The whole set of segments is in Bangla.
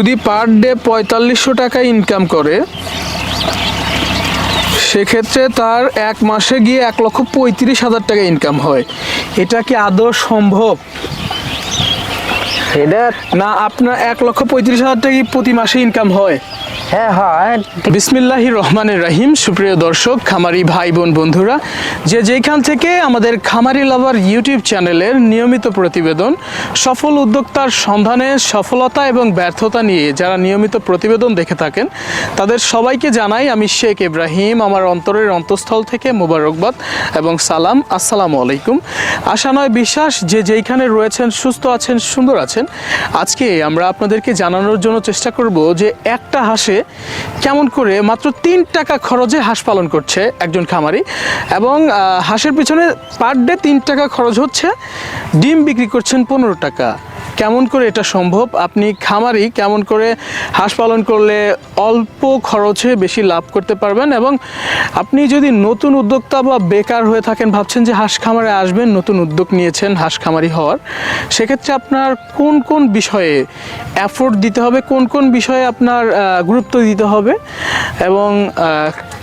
যদি পার ডে পঁয়তাল্লিশশো টাকা ইনকাম করে সেক্ষেত্রে তার এক মাসে গিয়ে এক লক্ষ পঁয়ত্রিশ হাজার টাকা ইনকাম হয়। এটা কি আদৌ সম্ভব? না আপনার এক লক্ষ পঁয়ত্রিশ হাজার টাকা কি প্রতি মাসে ইনকাম হয়? হ্যাঁ হয়। বিসমিল্লাহি রহমানের রাহিম। সুপ্রিয় দর্শক, খামারি ভাই বোন বন্ধুরা, যে যেখান থেকে আমাদের খামারি লাভার ইউটিউব চ্যানেলের নিয়মিত প্রতিবেদন, সফল উদ্যোক্তার সন্ধানে সফলতা এবং ব্যর্থতা নিয়ে যারা নিয়মিত প্রতিবেদন দেখে থাকেন, তাদের সবাইকে জানাই আমি শেখ ইব্রাহিম, আমার অন্তরের অন্তঃস্থল থেকে মোবারকবাদ এবং সালাম। আসসালামু আলাইকুম। আশা নয়, বিশ্বাস, যে যেইখানে রয়েছেন, সুস্থ আছেন, সুন্দর আছেন, আজকে আমরা আপনাদেরকে জানানোর জন্য চেষ্টা করব যে একটা হাঁসে কেমন করে মাত্র তিন টাকা খরচে হাঁস পালন করছে একজন খামারি এবং হাঁসের পিছনে পার ডে তিন টাকা খরচ হচ্ছে, ডিম বিক্রি করছেন পনেরো টাকা। কেমন করে এটা সম্ভব? আপনি খামারি, কেমন করে হাঁস পালন করলে অল্প খরচে বেশি লাভ করতে পারবেন? এবং আপনি যদি নতুন উদ্যোক্তা বা বেকার হয়ে থাকেন, ভাবছেন যে হাঁস খামারে আসবেন, নতুন উদ্যোগ নিয়েছেন হাঁস খামারি হওয়ার, সেক্ষেত্রে আপনার কোন কোন বিষয়ে অ্যাফোর্ট দিতে হবে? কোন কোন বিষয়ে আপনার গুরুত্ব দিতে হবে? এবং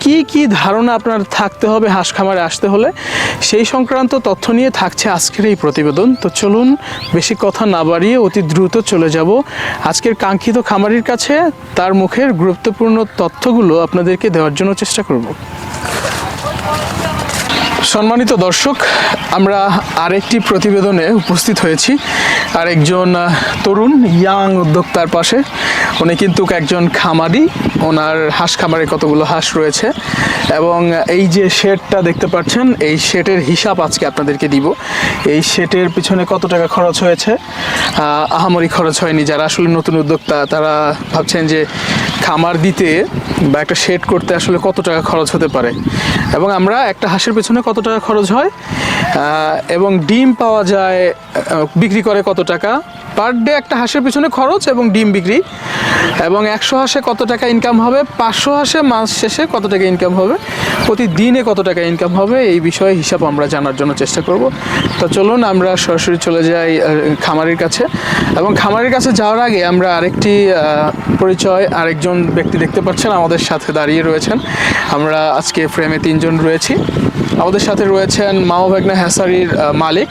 কি কি ধারণা আপনার থাকতে হবে হাঁস খামারে আসতে হলে? সেই সংক্রান্ত তথ্য নিয়ে থাকছে আজকের এই প্রতিবেদন। তো চলুন, বেশি কথা না বাড়িয়ে অতি দ্রুত চলে যাব। আজকের কাঙ্ক্ষিত খামারির কাছে তার মুখের গুরুত্বপূর্ণ তথ্যগুলো আপনাদেরকে দেওয়ার জন্য চেষ্টা করব। সম্মানিত দর্শক, আমরা আরেকটি প্রতিবেদনে উপস্থিত হয়েছি। আরেকজন তরুণ, ইয়াং উদ্যোক্তার পাশে। উনি কিন্তু একজন খামারি। ওনার হাঁস খামারে কতগুলো হাঁস রয়েছে এবং এই যে শেডটা দেখতে পাচ্ছেন, এই শেডের হিসাব আজকে আপনাদেরকে দিব। এই শেডের পিছনে কত টাকা খরচ হয়েছে? আহামরি খরচ হয়নি। যারা আসলে নতুন উদ্যোক্তা, তারা ভাবছেন যে খামার দিতে বা একটা শেড করতে আসলে কত টাকা খরচ হতে পারে? এবং আমরা একটা হাঁসের পেছনে কত টাকা খরচ হয়? এবং ডিম পাওয়া যায় বিক্রি করে কত টাকা? পার ডে একটা হাঁসের পিছনে খরচ এবং ডিম বিক্রি। এবং একশো হাঁসে কত টাকা ইনকাম হবে? পাঁচশো হাঁসে মাস শেষে কত টাকা ইনকাম হবে? প্রতিদিনে কত টাকা ইনকাম হবে? এই বিষয়ে হিসাব আমরা জানার জন্য চেষ্টা করব। তো চলুন আমরা সরাসরি চলে যাই খামারের কাছে। এবং খামারের কাছে যাওয়ার আগে আমরা আরেকটি পরিচয়, আরেকজন ব্যক্তি দেখতে পাচ্ছেন আমাদের সাথে দাঁড়িয়ে রয়েছেন। আমরা আজকে ফ্রেমে তিনজন রয়েছি। আমাদের সাথে রয়েছেন মাওভাগনা হ্যাসারির আহ, মালিক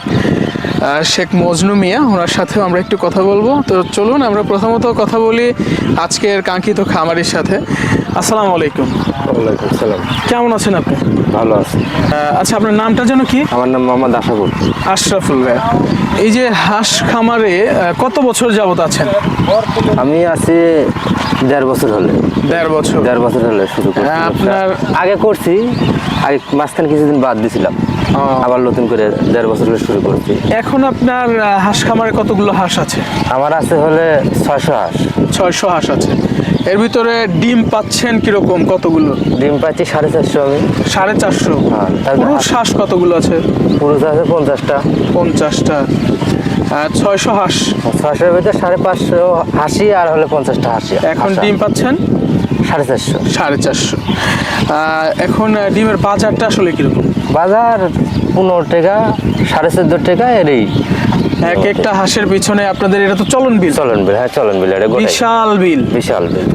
শেখ মজনু মিয়া। ওনার সাথেও আমরা একটু কথা বলব। তো চলুন আমরা প্রথমত কথা বলি আজকের কাঙ্ক্ষিত খামারির সাথে। আসসালামু আলাইকুম। ওয়ালাইকুম সালাম কেমন আছেন আপনি? ভালো আছি। আচ্ছা আপনার নামটা যেন কি? আমার নাম মোহাম্মদ আশাফুল আশরাফুল ভাই। এই যে হাঁস খামারে কত বছর যাবত আছেন? আমি আছি দেড় বছর হলে। দেড় বছর। দেড় বছর হলে শুরু করছি হ্যাঁ, আপনার- আগে করছি আগে মাঝখানে কিছুদিন বাদ দিছিলাম। আবার নতুন করে দেড় বছর হলে শুরু করছি। এখন আপনার হাঁস খামারে কতগুলো হাঁস আছে? আমার আছে হলে ছয়শো হাঁস। ছয়শো হাঁস আছে। এর ভিতরে ডিম পাচ্ছেন কীরকম? কতগুলো? ডিম পাচ্ছি সাড়ে চারশো আমি। সাড়ে চারশো। হ্যাঁ, তারপরে পুরুষ হাঁস কতগুলো আছে? পুরুষ আছে পঞ্চাশটা। পঞ্চাশটা। ছয়শো হাঁস। ছয়শোর ভিতরে সাড়ে পাঁচশো হাসি আর হলে পঞ্চাশটা হাসি। এখন ডিম পাচ্ছেন? সাড়ে চারশো। সাড়ে চারশো। এখন ডিমের বাজারটা আসলে কীরকম? বাজার পনেরো টাকা সাড়ে চোদ্দ টাকা এরই। এক একটা হাঁসের পিছনে আপনাদের এটা তো চলন বিল। চলন বিল হ্যাঁ চলন বিল এটা বিশাল বিল। বিশাল বিল।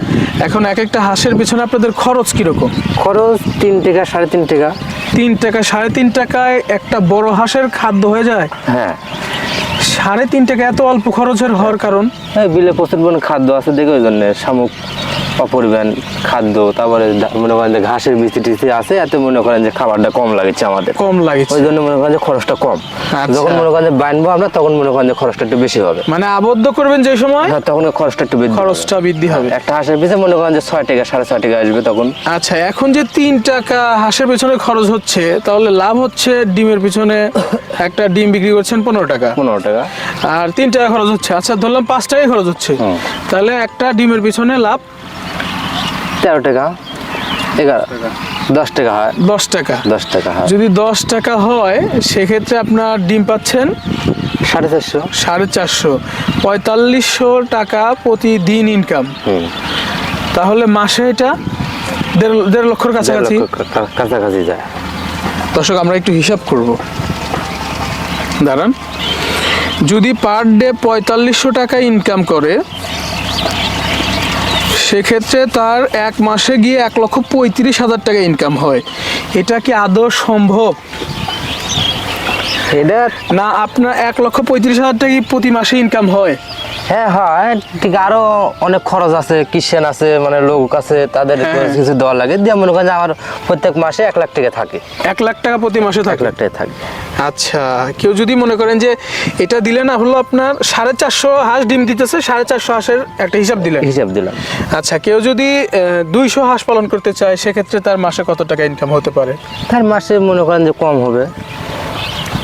এখন এক একটা হাঁসের পিছনে আপনাদের খরচ কীরকম? খরচ তিন টাকা সাড়ে তিন টাকা। তিন টাকা সাড়ে তিন টাকায় একটা বড় হাঁসের খাদ্য হয়ে যায়? হ্যাঁ। সাড়ে তিন টাকা এত অল্প খরচের হওয়ার কারণ? হ্যাঁ বিলে প্রচুর খাদ্য আছে দেখে ওই জন্য শামুক। অপরিমাণ খাদ্য তারপরে মনে করেন যে ঘাসের বিচি টিচি আছে এত মনে করেন যে খাবারটা কম লাগছে আমাদের। কম লাগছে। ওই জন্য মনে করেন যে খরচটা কম। আচ্ছা। যখন মনে করেন যে বানবো আমরা তখন মনে করেন যে খরচটা একটু বেশি হবে। মানে আবদ্ধ করবেন যে সময়? হ্যাঁ তখন খরচটা একটু বৃদ্ধি খরচটা বৃদ্ধি হবে। একটা হাঁসের পিছনে মনে করেন যে ছয় টাকা সাড়ে ছয় টাকা আসবে তখন। আচ্ছা এখন যে তিন টাকা হাঁসের পিছনে খরচ হচ্ছে তাহলে লাভ হচ্ছে ডিমের পিছনে একটা ডিম বিক্রি করছেন পনেরো টাকা। পনেরো টাকা। আর তিন টাকা খরচ হচ্ছে। আচ্ছা ধরলাম পাঁচ টাকাই খরচ হচ্ছে। তাহলে একটা ডিমের পিছনে লাভ তেরো টাকা। এগারো। দশ টাকা। হয়। দশ টাকা। দশ টাকা হয়। যদি দশ টাকা হয় সেক্ষেত্রে আপনার ডিম পাচ্ছেন সাড়ে চারশো। সাড়ে চারশো। পঁয়তাল্লিশশো টাকা প্রতিদিন ইনকাম তাহলে মাসে এটা দেড় দেড় লক্ষর কাছাকাছি। কাছাকাছি যায়। দর্শক আমরা একটু হিসাব করব। দাঁড়ান। যদি পার ডে পঁয়তাল্লিশশো টাকা ইনকাম করে সেক্ষেত্রে তার এক মাসে গিয়ে এক লক্ষ পঁয়ত্রিশ হাজার টাকা ইনকাম হয়। এটা কি আদৌ সম্ভব? এটা না আপনার এক লক্ষ পঁয়ত্রিশ হাজার টাকা প্রতি মাসে ইনকাম হয়? হ্যাঁ হয় ঠিক আরও অনেক খরচ আছে কিষেন আছে মানে লোক আছে তাদের হ্যাঁ। কিছু দেওয়া লাগে। দিয়ে মনে করেন আমার প্রত্যেক মাসে এক লাখ টাকা থাকে। এক লাখ টাকা প্রতি মাসে এক লাখ টাকা থাকে। আচ্ছা কেউ যদি মনে করেন যে এটা দিলে না হলো আপনার সাড়ে চারশো হাঁস ডিম দিতেছে সাড়ে চারশো হাঁসের একটা হিসাব দিলেন। হিসাব দিলাম। আচ্ছা কেউ যদি দুইশো হাঁস পালন করতে চায় সেক্ষেত্রে তার মাসে কত টাকা ইনকাম হতে পারে? তার মাসে মনে করেন যে কম হবে।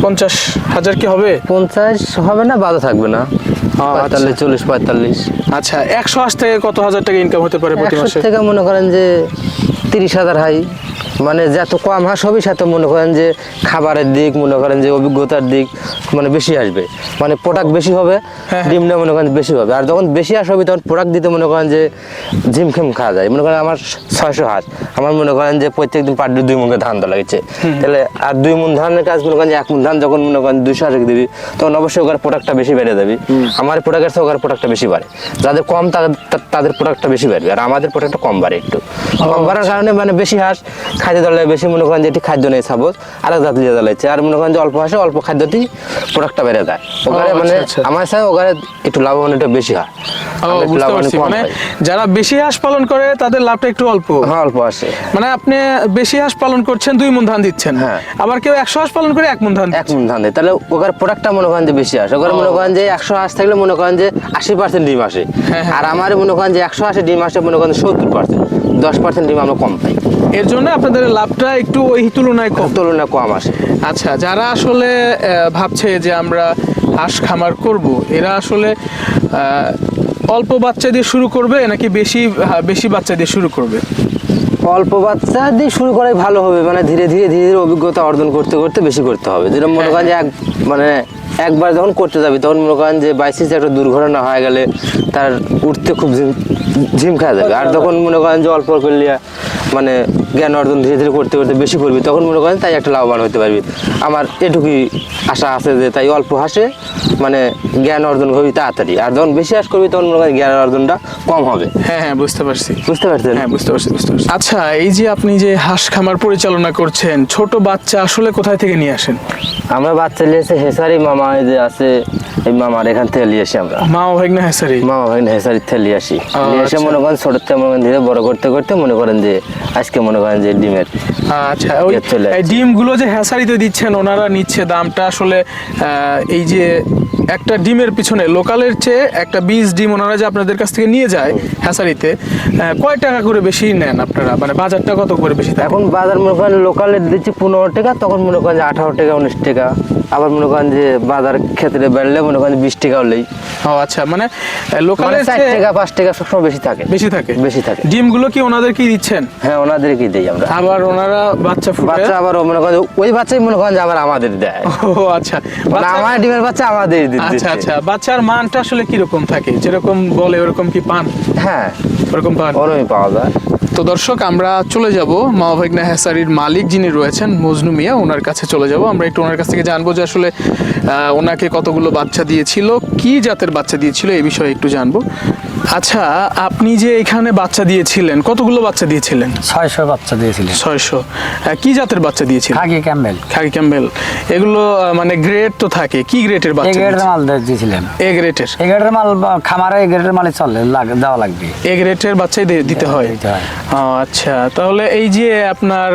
পঞ্চাশ হাজার কি হবে? পঞ্চাশ হবে না বাধা থাকবে না। পঁয়তাল্লিশ। চল্লিশ পঁয়তাল্লিশ। আচ্ছা একশো আশ থেকে কত হাজার টাকা ইনকাম হতে পারে প্রতি মাসে? থেকে মনে করেন যে তিরিশ হাজার হাই। মানে যত কম হাঁস হবে সেত মনে করেন যে খাবারের দিক মনে করেন যে অভিজ্ঞতার দিক মানে বেশি আসবে। মানে প্রোডাক্ট বেশি হবে হ্যাঁ। ডিমটা মনে করেন বেশি হবে। আর যখন বেশি হাঁস হবে তখন প্রোডাক্ট দিতে মনে করেন যে ঝিমখিম খাওয়া যায়। মনে করেন আমার ছয়শো হাঁস। আমার মনে করেন যে প্রত্যেক দিন পার দুই মুখে ধান দেওয়া লাগছে তাহলে আর দুই মন ধানের কাজ মনে করেন যে এক মন ধান যখন মনে করেন দুইশো হাঁস দিবি তখন অবশ্যই ওখানে প্রোডাক্টটা বেশি বেড়ে যাবে। আমার প্রোডাক্টের থেকে ওখানে প্রোডাক্টটা বেশি বাড়ে। যাদের কম তাদের তাদের প্রোডাক্টটা বেশি বাড়বে। আর আমাদের প্রোডাক্টটা কম বাড়ে একটু। কম বাড়ার কারণে মানে বেশি হাঁস খাদ্য দলে বেশি মনে করেন যে এটি খাদ্য নেই সাপোজ আরেক জাত লিয়ে জ্বালাচ্ছে আর মনে করেন যে অল্প হাঁসে অল্প খাদ্যতেই প্রোডাক্টটা বেড়ে যায়। ওখানে আচ্ছা, মানে আচ্ছা। আমার সাথে ওখানে একটু লাভবান একটু বেশি হয় মানে যারা বেশি হাঁস পালন করে তাদের লাভটা একটু অল্প। হ্যাঁ অল্প আসে মানে আপনি বেশি হাঁস পালন করছেন দুই মন ধান দিচ্ছেন। হ্যাঁ। আবার কেউ একশো হাঁস পালন করে এক মন ধান এক মন ধান দেয়। তাহলে ওখানে প্রোডাক্টটা মনে করেন যে বেশি আসে ওখানে মনে করেন যে একশো হাঁস থাকলে মনে করেন যে আশি পার্সেন্ট ডিম আসে। হ্যাঁ, হ্যাঁ। আর আমার মনে করেন যে একশো আশি ডিম আসে মনে করেন সত্তর পার্সেন্ট দশ পার্সেন্ট ডিম আমরা কম পাই। এর জন্য আপনাদের লাভটা একটু ওই তুলনায় কম। তুলনায় কম আসে। আচ্ছা যারা আসলে ভাবছে যে আমরা হাঁস খামার করব এরা আসলে অল্প বাচ্চা দিয়ে শুরু করবে নাকি বেশি হ্যাঁ, বেশি বাচ্চা দিয়ে শুরু করবে? অল্প বাচ্চা দিয়ে শুরু করাই ভালো হবে মানে ধীরে ধীরে ধীরে ধীরে অভিজ্ঞতা অর্জন করতে করতে বেশি করতে হবে। যেরকম মনে করেন যে এক মানে একবার যখন করতে যাবি তখন মনে করেন যে বাইসিস একটা দুর্ঘটনা হয়ে গেলে তার উঠতে খুব ঝিম খাওয়া যাবে আর তখন মনে করেন যে অল্প করলে মানে জ্ঞান অর্জন ধীরে ধীরে করতে করতে বেশি করবি তখন মনে করেন তাই একটা লাভবান হতে পারবি। আমার এটুকুই আশা আছে যে তাই অল্প হাসে মানে জ্ঞান অর্জন করবি তাড়াতাড়ি। আর যখন বেশি হাস করবি তখন মনে করেন জ্ঞান অর্জনটা কম হবে। হ্যাঁ হ্যাঁ বুঝতে পারছি। বুঝতে পারছেন? হ্যাঁ বুঝতে পারছি বুঝতে পারছি। আচ্ছা এই যে আপনি যে হাঁস খামার পরিচালনা করছেন ছোট বাচ্চা আসলে কোথায় থেকে নিয়ে আসেন? আমরা বাচ্চা নিয়েছে হেসারি মামা এই যে আছে এই মামার এখান থেকে নিয়ে আসি আমরা। মা ভাগনা হ্যাসারি মামা ভাই হেসারি থেকে নিয়ে আসি। নিয়ে এসে আচ্ছা। মনে করেন ছোট থেকে মনে করেন ধীরে বড় করতে করতে মনে করেন যে আজকে মনে করেন যে ডিমের আচ্ছা ওই ইয়ে এই ডিমগুলো যে হ্যাসারিতে দিচ্ছেন ওনারা নিচ্ছে দামটা আসলে এই যে একটা ডিমের পিছনে লোকালের চেয়ে একটা বীজ ডিম ওনারা যে আপনাদের কাছ থেকে নিয়ে যায় হ্যাসারিতে কয় টাকা করে বেশি নেন আপনারা? মানে বাজারটা কত করে বেশি এখন বাজার মনে করেন লোকালের দিচ্ছি পনেরো টাকা তখন মনে করেন যে আঠারো টাকা উনিশ টাকা। আবার মনে করেন যে বাজার ক্ষেত্রে বেড়লে মনে করেন বিশ টাকা হলেই। ও আচ্ছা মানে আহ, মানে লোকালের চার টাকা পাঁচ টাকা সবসময় বেশি থাকে। বেশি থাকে? বেশি থাকে। ডিমগুলো কি ওনাদের কি দিচ্ছেন? হ্যাঁ ওনাদের কি দিই আমরা। আবার ওনারা বাচ্চা ফুটে? বাচ্চা আবার মনে করেন ওই বাচ্চাই মনে করেন যে আবার আমাদের দেয়। ও আচ্ছা। মানে আমার ডিমের বাচ্চা আমাদের আচ্ছা আচ্ছা। বাচ্চার মানটা আসলে কীরকম থাকে? যেরকম বলে ওরকম কি পান? হ্যাঁ। ওরকম পান? ওরমই পাওয়া যায়। তো দর্শক, আমরা চলে যাব মা হেসারির মালিক যিনি রয়েছেন, মজনু মিয়া, ওনার কাছে চলে যাব। আমরা একটু ওনার কাছ থেকে জানব যে আসলে ওনাকে কতগুলো বাচ্চা দিয়েছিল, কি জাতের বাচ্চা দিয়েছিল, এই বিষয়ে একটু জানব। আচ্ছা আপনি যে এখানে বাচ্চা দিয়েছিলেন কতগুলো বাচ্চা দিয়েছিলেন? ছয়শো বাচ্চা দিয়েছিলেন। ছয়শো। কি জাতের বাচ্চা দিয়েছিলেন? Khaki Campbell. Khaki Campbell. এগুলো মানে গ্রেড তো থাকে কি গ্রেডের বাচ্চা গ্রেডের মাল দিয়েছিলেন। এ গ্রেডের। এই গ্রেডের মাল খামারে এই গ্রেডের মালই চলে দেওয়া লাগবে। এ গ্রেডের বাচ্চাই দিতে হয়? ও, আচ্ছা। তাহলে এই যে আপনার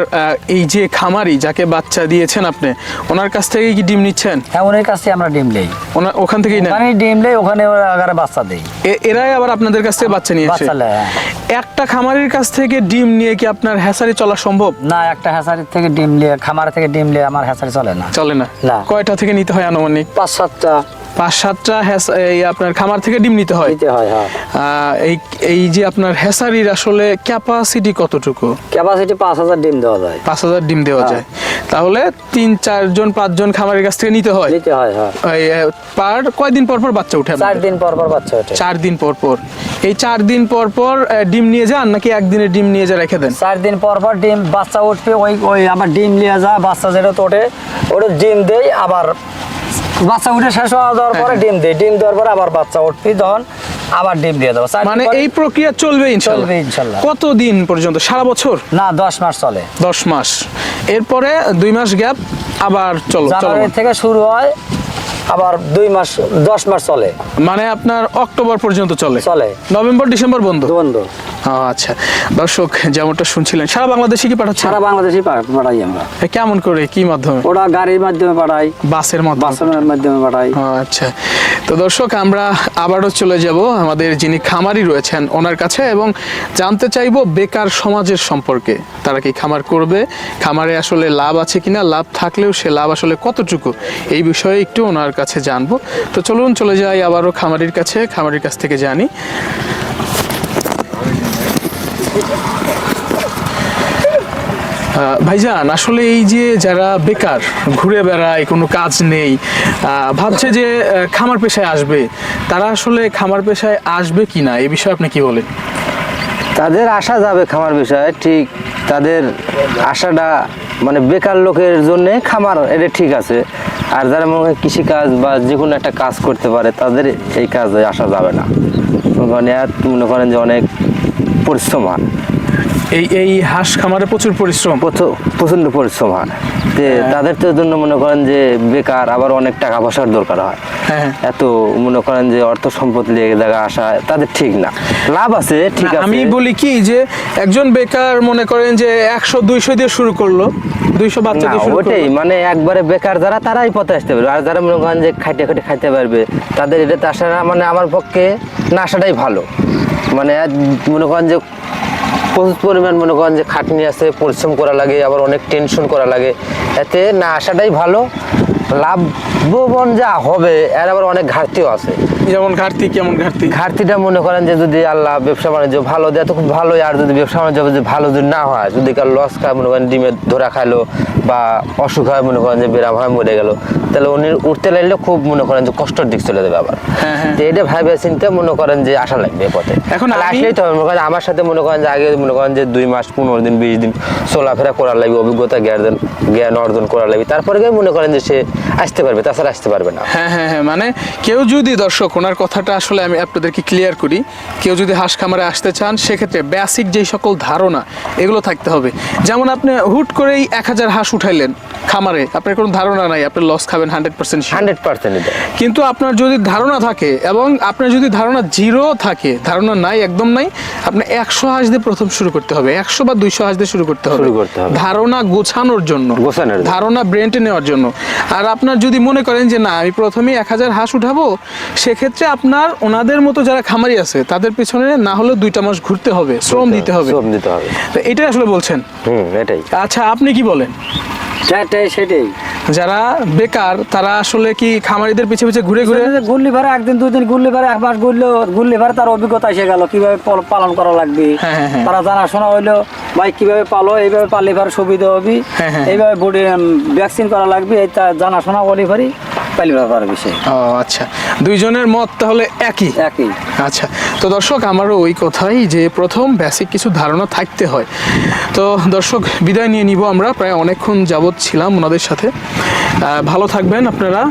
এই যে খামারি যাকে বাচ্চা দিয়েছেন আপনি ওনার কাছ থেকে কি ডিম নিচ্ছেন? হ্যাঁ ওনের কাছ থেকে আমরা ডিম নেই। ওখান থেকেই নেন? ওখানে ডিম নেই ওখানে বাচ্চা দেই এ- এরাই আবার আপনাদের কাছ থেকে বাচ্চা নিয়ে আসে হ্যাঁ। একটা খামারের কাছ থেকে ডিম নিয়ে কি আপনার হ্যাসারি চলা সম্ভব? না একটা হ্যাসারি থেকে ডিম নিয়ে খামার থেকে ডিম নিয়ে আমার হ্যাসারি চলে না। চলে না। না। কয়টা থেকে নিতে হয় আনুমানিক? পাঁচ সাতটা। পাঁচ সাতটা এই আপনার খামার থেকে ডিম নিতে হয়। হয় হ্যাঁ। এই এই যে আপনার হ্যাসারির আসলে ক্যাপাসিটি কতটুকু? ক্যাপাসিটি পাঁচ হাজার ডিম দেওয়া যায়। পাঁচ হাজার ডিম দেওয়া যায়। তাহলে তিন চারজন পাঁচজন খামারের কাছ থেকে নিতে হয়। হয় হ্যাঁ। পার কয়দিন পর পর বাচ্চা উঠে চার দিন পর পর বাচ্চা ওঠে। চার দিন পর পর। এই চার দিন পর পর ডিম নিয়ে যান নাকি একদিনে ডিম নিয়ে যা রেখে দেন? চার দিন পর পর ডিম বাচ্চা উঠবে ওই ওই আবার ডিম নিয়ে যা বাচ্চা যেটা তোটে ওটা ডিম দেই আবার বাচ্চা উঠে শেষ হওয়া দেওয়ার পরে ডিম দিই। ডিম দেওয়ার পরে আবার বাচ্চা উঠবি তখন আবার ডিম দিয়ে দেবো। মানে এই প্রক্রিয়া চলবে ইনশাল্লাহ। চলবে ইনশাল্লাহ। কত দিন পর্যন্ত? সারা বছর? না দশ মাস চলে। দশ মাস। এরপরে দুই মাস গ্যাপ আবার চলো চলো জানুয়ারি থেকে শুরু হয় আবার দুই মাস দশ মাস চলে। মানে আপনার অক্টোবর পর্যন্ত চলে। চলে। নভেম্বর ডিসেম্বর বন্ধ? বন্ধ। আচ্ছা। দর্শক যেমনটা শুনছিলেন সারা বাংলাদেশে কি পাঠাচ্ছেন? সারা বাংলাদেশে পাঠাই আমরা। কেমন করে কি মাধ্যমে? ওরা গাড়ির মাধ্যমে পাঠাই। বাসের মাধ্যমে বাসনের মাধ্যমে পাঠাই। আচ্ছা। তো দর্শক আমরা আবারও চলে যাব। আমাদের যিনি খামারি রয়েছেন ওনার কাছে এবং জানতে চাইব বেকার সমাজের সম্পর্কে। তারা কি খামার করবে? খামারে আসলে লাভ আছে কিনা? লাভ থাকলেও সে লাভ আসলে কতটুকু? এই বিষয়ে একটু ওনার কাছে জানব। তো চলুন চলে যাই আবারও খামারির কাছে। খামারির কাছ থেকে জানি। ভাইজান, আসলে এই যে যারা বেকার, ঘুরে বেড়ায়, কোনো কাজ নেই ভাবছে যে খামার পেশায় আসবে। তারা আসলে খামার পেশায় আসবে কি না? এই বিষয়ে আপনি কি বলেন? তাদের আসা যাবে খামার বিষয়ে ঠিক। তাদের আশাটা মানে বেকার লোকের জন্য খামার, এটা ঠিক আছে। আর যারা মনে হয় কৃষিকাজ বা যে কোনো একটা কাজ করতে পারে, তাদের এই কাজে আসা যাবে না। মানে মনে করেন যে অনেক পরিশ্রম হয়। এই এই হাঁস খামারে প্রচুর পরিশ্রম? প্রচ- প্রচণ্ড পরিশ্রম হয়। যে তাদের তো জন্য মনে করেন যে বেকার আবার অনেক টাকা পয়সার দরকার হয়। হ্যাঁ এত মনে করেন যে অর্থ সম্পদ নিয়ে জায়গা আসা তাদের ঠিক না। লাভ আছে ঠিক আছে। আমি বলি কি যে একজন বেকার মনে করেন যে একশো দুইশো দিয়ে শুরু করল দুইশো বাচ্চা দিয়ে শুরু ওটাই মানে একবারে বেকার যারা তারাই পথে আসতে পারবে। আর যারা মনে করেন যে খাইতে খাইতে খাইতে পারবে তাদের এটাতে আসা মানে আমার পক্ষে না আসাটাই ভালো। মানে মনে করেন যে প্রচুর পরিমাণ মনে করেন যে খাটনি আছে, পরিশ্রম করা লাগে, আবার অনেক টেনশন করা লাগে। এতে না আসাটাই ভালো লাভবান যা হবে এর আবার অনেক ঘাটতিও আছে। যেমন ঘাটতি কেমন ঘাটতি? ঘাটতিটা মনে করেন যে যদি আল্লাহ ব্যবসা বাণিজ্য ভালো দেয় তো খুব ভালোই। আর যদি ব্যবসা বাণিজ্য যদি ভালো যদি না হয় যদি কার লস খায় মনে করেন ডিমে ধরা খাইলো বা অসুখ হয় মনে করেন যে বেরাম হয় মরে গেল তাহলে উনি উঠতে লাগলে খুব মনে করেন যে কষ্টের দিক চলে যাবে আবার। হ্যাঁ, হ্যাঁ। তো এটা ভাবে চিন্তা মনে করেন যে আশা লাগবে এ পথে। এখন আসলেই তো মনে করেন আমার সাথে মনে করেন যে আগে মনে করেন যে দুই মাস পনেরো দিন বিশ দিন চলাফেরা করার লাগবে অভিজ্ঞতা জ্ঞান জ্ঞান অর্জন করার লাগবে। তারপরে গিয়ে মনে করেন যে সে আসতে পারবে তাছাড়া আসতে পারবে না। হ্যাঁ হ্যাঁ হ্যাঁ মানে কেউ যদি দর্শক ওনার কথাটা আসলে আমি আপনাদেরকে ক্লিয়ার করি কেউ যদি হাঁস খামারে আসতে চান সেক্ষেত্রে বেসিক যেই সকল ধারণা এগুলো থাকতে হবে। যেমন আপনি হুট করেই এক হাজার হাঁস উঠাইলেন খামারে আপনার কোনো ধারণা নাই আপনি লস খাবেন হান্ড্রেড পার্সেন্ট হান্ড্রেড পার্সেন্ট কিন্তু আপনার যদি ধারণা থাকে এবং আপনার যদি ধারণা জিরো থাকে ধারণা নাই একদম নাই আপনি একশো হাঁস দিয়ে প্রথম শুরু করতে হবে একশো বা দুইশো হাঁস দিয়ে শুরু করতে হবে। ধারণা গোছানোর জন্য। গোছানোর জন্য। ধারণা ব্রেনটে নেওয়ার জন্য। আর আপনার যদি মনে করেন যে না আমি প্রথমেই এক হাজার হাঁস উঠাবো সেক্ষেত্রে আপনার ওনাদের মতো যারা খামারি আছে তাদের পিছনে না হলেও দুইটা মাস ঘুরতে হবে শ্রম দিতে হবে। শ্রম দিতে হবে। তো এটাই আসলে বলছেন? হুম এটাই। আচ্ছা আপনি কি বলেন? সেটাই সেটাই। যারা বেকার তারা আসলে কি খামারিদের পিছে পিছে ঘুরে ঘুরে? ঘুরলি ভাড়া একদিন দুই দিন ঘুরলি ভাড়া এক মাস ঘুরলো ঘুরলি ভাড়া তার অভিজ্ঞতা এসে গেল। কীভাবে পালন করা লাগবে? হ্যাঁ, হ্যাঁ, হ্যাঁ। তারা জানাশোনা হইল ভাই কীভাবে পালো? এইভাবে পারলে ভাড়া সুবিধা হবে। হ্যাঁ, হ্যাঁ। এইভাবে বডি ভ্যাকসিন করা লাগবে এই তা জানাশোনা বলি পালি ভাড়া ও আচ্ছা। দুইজনের মত তাহলে একই? একই। আচ্ছা। তো দর্শক আমারও ওই কথাই যে প্রথম বেসিক কিছু ধারণা থাকতে হয়। তো দর্শক বিদায় নিয়ে নিব আমরা। প্রায় অনেকক্ষণ যাবৎ ছিলাম ওনাদের সাথে। ভালো থাকবেন আপনারা।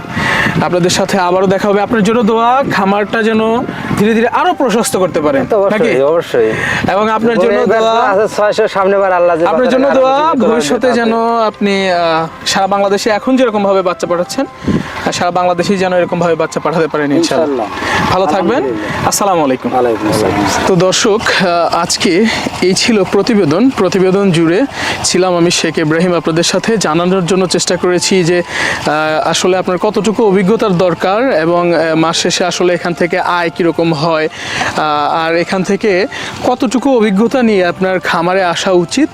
আপনাদের সাথে আবারও দেখা হবে। আপনার জন্য দোয়া খামারটা যেন ধীরে ধীরে আরও প্রশস্ত করতে পারেন নাকি? অবশ্যই। এবং আপনার জন্য দোয়া ছয়শো সামনে বার আল্লাহ আপনার জন্য দোয়া ভবিষ্যতে যেন আপনি সারা বাংলাদেশে এখন যেরকম ভাবে বাচ্চা পাঠাচ্ছেন আর সারা বাংলাদেশেই যেন এরকম ভাবে বাচ্চা পাঠাতে পারেন ইনশাআল্লাহ। ভালো থাকবেন। আসসালামু আলাইকুম। তো দর্শক আজকে এই ছিল প্রতিবেদন। প্রতিবেদন জুড়ে ছিলাম আমি শেখ ইব্রাহিম। আপনাদের সাথে জানানোর জন্য চেষ্টা করেছি যে আহ, আসলে আপনার কতটুকু অভিজ্ঞতার দরকার এবং মাস শেষে আসলে এখান থেকে আয় কীরকম হয় আর এখান থেকে কতটুকু অভিজ্ঞতা নিয়ে আপনার খামারে আসা উচিত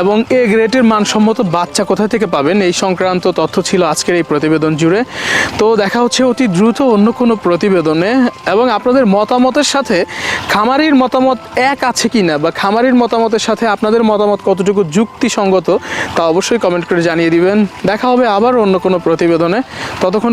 এবং এ গ্রেডের মানসম্মত বাচ্চা কোথা থেকে পাবেন, এই সংক্রান্ত তথ্য ছিল আজকের এই প্রতিবেদন জুড়ে। তো দেখা হচ্ছে অতি দ্রুত অন্য কোনো প্রতিবেদনে এবং আপনাদের মতামতের সাথে খামারির মতামত এক আছে কি না বা খামারির মতামতের সাথে আপনাদের মতামত কতটুকু যুক্তিসঙ্গত তা অবশ্যই কমেন্ট করে জানিয়ে দিবেন। দেখা হবে আবার অন্য কোনো প্রতিবেদনে। ততক্ষণ